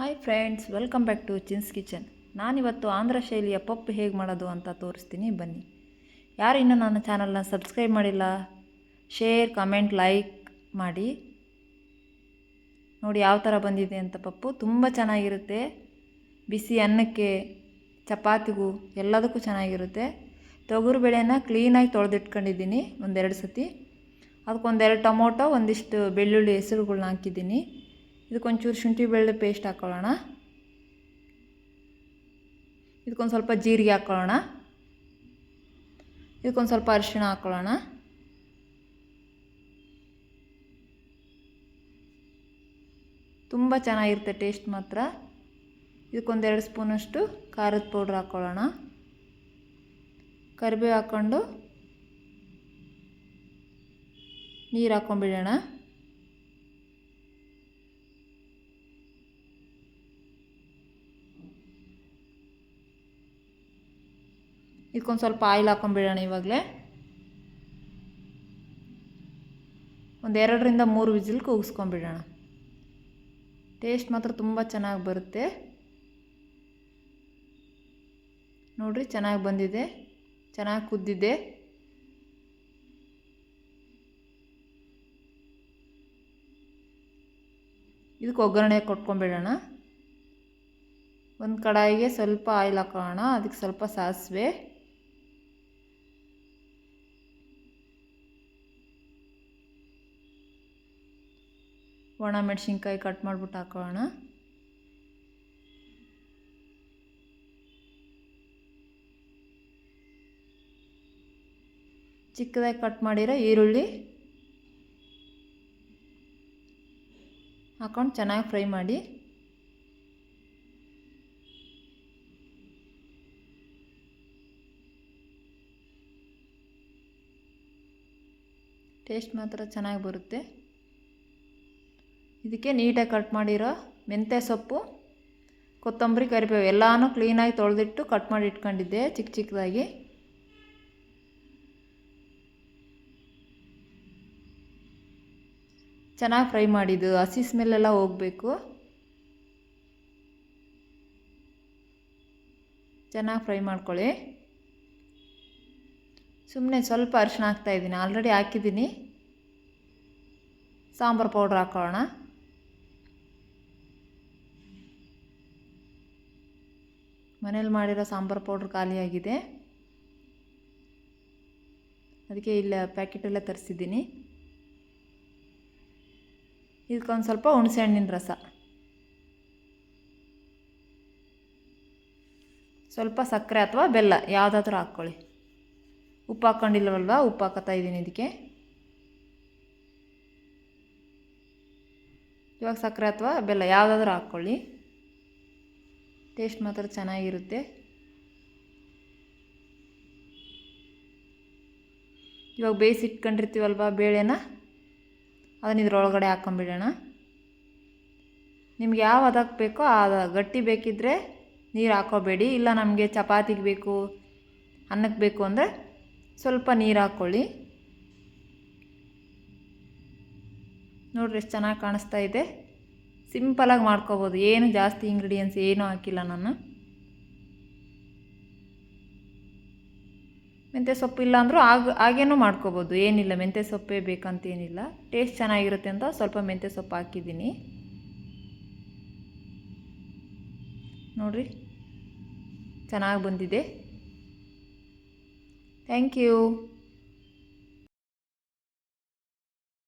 Hi friends welcome back to Chin's kitchen ನಾನಿವತ್ತು ಆಂಧ್ರ ಶೈಲಿಯ ಪಪ್ಪು ಹೇಗೆ ಮಾಡೋದು ಅಂತ ತೋರಿಸ್ತೀನಿ, ಬನ್ನಿ. ಯಾರು ಇನ್ನೂ ನನ್ನ ಚಾನಲ್ನ ಸಬ್ಸ್ಕ್ರೈಬ್ ಮಾಡಿಲ್ಲ ಶೇರ್ ಕಮೆಂಟ್ ಲೈಕ್ ಮಾಡಿ. ನೋಡಿ ಯಾವ ಥರ ಬಂದಿದೆ ಅಂತ ಪಪ್ಪು. ತುಂಬ ಚೆನ್ನಾಗಿರುತ್ತೆ. ಬಿಸಿ ಅನ್ನಕ್ಕೆ, ಚಪಾತಿಗೂ ಎಲ್ಲದಕ್ಕೂ ಚೆನ್ನಾಗಿರುತ್ತೆ. ತೊಗರು ಬೇಳೆನ ಕ್ಲೀನಾಗಿ ತೊಳೆದಿಟ್ಕೊಂಡಿದ್ದೀನಿ ಒಂದೆರಡು ಸತಿ. ಅದಕ್ಕೊಂದೆರಡು ಟೊಮೊಟೊ, ಒಂದಿಷ್ಟು ಬೆಳ್ಳುಳ್ಳಿ ಹೆಸರುಗಳ್ನ ಹಾಕಿದ್ದೀನಿ. ಇದಕ್ಕೊಂಚೂರು ಶುಂಠಿ ಬೆಳ್ಳುಳ್ಳಿ ಪೇಸ್ಟ್ ಹಾಕ್ಕೊಳ್ಳೋಣ ಇದಕ್ಕೊಂದು ಸ್ವಲ್ಪ ಜೀರಿಗೆ ಹಾಕ್ಕೊಳ್ಳೋಣ ಇದಕ್ಕೊಂದು ಸ್ವಲ್ಪ ಅರಿಶಿಣ ಹಾಕ್ಕೊಳ್ಳೋಣ ತುಂಬ ಚೆನ್ನಾಗಿರುತ್ತೆ ಟೇಸ್ಟ್ ಮಾತ್ರ. ಇದಕ್ಕೊಂದೆರಡು ಸ್ಪೂನಷ್ಟು ಖಾರದ ಪೌಡ್ರ್ ಹಾಕ್ಕೊಳ್ಳೋಣ ಕರಿಬೇವು ಹಾಕ್ಕೊಂಡು ನೀರು ಹಾಕ್ಕೊಂಬಿಡೋಣ ಇದಕ್ಕೊಂದು ಸ್ವಲ್ಪ ಆಯಿಲ್ ಹಾಕೊಂಡ್ಬಿಡೋಣ ಇವಾಗಲೇ. ಒಂದು ಎರಡರಿಂದ ಮೂರು ವಿಸಿಲ್ ಕೂಗಿಸ್ಕೊಂಬಿಡೋಣ ಟೇಸ್ಟ್ ಮಾತ್ರ ತುಂಬ ಚೆನ್ನಾಗಿ ಬರುತ್ತೆ. ನೋಡಿರಿ ಚೆನ್ನಾಗಿ ಬಂದಿದೆ. ಚೆನ್ನಾಗಿ ಕುದ್ದಿದೆ. ಇದಕ್ಕೆ ಒಗ್ಗರಣೆ ಕೊಟ್ಕೊಂಬಿಡೋಣ ಒಂದು ಕಡಾಯಿಗೆ ಸ್ವಲ್ಪ ಆಯಿಲ್ ಹಾಕೋಣ. ಅದಕ್ಕೆ ಸ್ವಲ್ಪ ಸಾಸಿವೆ. ಒಣ ಮೆಣಸಿನ್ಕಾಯಿ ಕಟ್ ಮಾಡಿಬಿಟ್ಟು ಹಾಕೋಣ. ಚಿಕ್ಕದಾಗಿ ಕಟ್ ಮಾಡಿರೋ ಈರುಳ್ಳಿ ಹಾಕೊಂಡು ಚೆನ್ನಾಗಿ ಫ್ರೈ ಮಾಡಿ. ಟೇಸ್ಟ್ ಮಾತ್ರ ಚೆನ್ನಾಗಿ ಬರುತ್ತೆ. ಇದಕ್ಕೆ ನೀಟಾಗಿ ಕಟ್ ಮಾಡಿರೋ ಮೆಂತ್ಯ ಸೊಪ್ಪು, ಕೊತ್ತಂಬರಿ, ಕರಿಬೇವು ಎಲ್ಲನೂ ಕ್ಲೀನಾಗಿ ತೊಳೆದಿಟ್ಟು ಕಟ್ ಮಾಡಿ ಇಟ್ಕೊಂಡಿದ್ದೆ ಚಿಕ್ಕ ಚಿಕ್ಕದಾಗಿ ಚೆನ್ನಾಗಿ ಫ್ರೈ ಮಾಡಿದ್ದು, ಹಸಿ ಸ್ಮೆಲ್ಲೆಲ್ಲ ಹೋಗಬೇಕು. ಚೆನ್ನಾಗಿ ಫ್ರೈ ಮಾಡ್ಕೊಳ್ಳಿ. ಸುಮ್ಮನೆ ಸ್ವಲ್ಪ ಅರಿಶಿಣ ಹಾಕ್ತಾಯಿದ್ದೀನಿ ಆಲ್ರೆಡಿ ಹಾಕಿದ್ದೀನಿ. ಸಾಂಬಾರು ಪೌಡ್ರ್ ಹಾಕೋಣ. ಮನೇಲಿ ಮಾಡಿರೋ ಸಾಂಬಾರು ಪೌಡ್ರ್ ಖಾಲಿಯಾಗಿದೆ ಅದಕ್ಕೆ ಇಲ್ಲ ಪ್ಯಾಕೆಟೆಲ್ಲ ತರಿಸಿದ್ದೀನಿ. ಇದಕ್ಕೊಂದು ಸ್ವಲ್ಪ ಹುಣಸೆ ಹಣ್ಣಿನ ರಸ. ಸ್ವಲ್ಪ ಸಕ್ಕರೆ ಅಥವಾ ಬೆಲ್ಲ, ಯಾವುದಾದ್ರೂ ಹಾಕ್ಕೊಳ್ಳಿ. ಉಪ್ಪು ಹಾಕ್ಕೊಂಡಿಲ್ವಲ್ವ, ಉಪ್ಪು ಹಾಕೋತಾ ಇದ್ದೀನಿ ಇದಕ್ಕೆ. ಇವಾಗ ಸಕ್ಕರೆ ಅಥವಾ ಬೆಲ್ಲ, ಯಾವುದಾದ್ರೂ ಹಾಕ್ಕೊಳ್ಳಿ. ಟೇಸ್ಟ್ ಮಾತ್ರ ಚೆನ್ನಾಗಿರುತ್ತೆ. ಇವಾಗ ಬೇಯಿಸಿಟ್ಕೊಂಡಿರ್ತೀವಲ್ವ ಬೇಳೆನ? ಅದನ್ನ ಇದ್ರೊಳಗಡೆ ಹಾಕ್ಕೊಂಬಿಡೋಣ ನಿಮ್ಗೆ ಯಾವ ಅದಕ್ಕೆ ಬೇಕೋ ಆ ಗಟ್ಟಿ ಬೇಕಿದ್ದರೆ ನೀರು ಹಾಕೋಬೇಡಿ. ಇಲ್ಲ ನಮಗೆ ಚಪಾತಿಗೆ ಬೇಕು ಅನ್ನಕ್ಕೆ ಬೇಕು ಅಂದರೆ ಸ್ವಲ್ಪ ನೀರು ಹಾಕ್ಕೊಳ್ಳಿ ನೋಡ್ರಿ ಎಷ್ಟು ಚೆನ್ನಾಗಿ ಕಾಣಿಸ್ತಾ ಇದೆ. ಸಿಂಪಲಾಗಿ ಮಾಡ್ಕೋಬೋದು. ಏನು ಜಾಸ್ತಿ ಇಂಗ್ರೀಡಿಯೆಂಟ್ಸ್ ಏನೂ ಹಾಕಿಲ್ಲ ನಾನು. ಮೆಂತ್ಯ ಸೊಪ್ಪು ಇಲ್ಲ ಅಂದರೂ ಆಗ, ಹಾಗೇನೂ ಮಾಡ್ಕೋಬೋದು. ಏನಿಲ್ಲ. ಮೆಂತ್ಯ ಸೊಪ್ಪೇ ಬೇಕಂತೇನಿಲ್ಲ. ಟೇಸ್ಟ್ ಚೆನ್ನಾಗಿರುತ್ತೆ ಅಂತ ಸ್ವಲ್ಪ ಮೆಂತ್ಯ ಸೊಪ್ಪು ಹಾಕಿದ್ದೀನಿ. ನೋಡಿರಿ. ಚೆನ್ನಾಗಿ ಬಂದಿದೆ. Thank you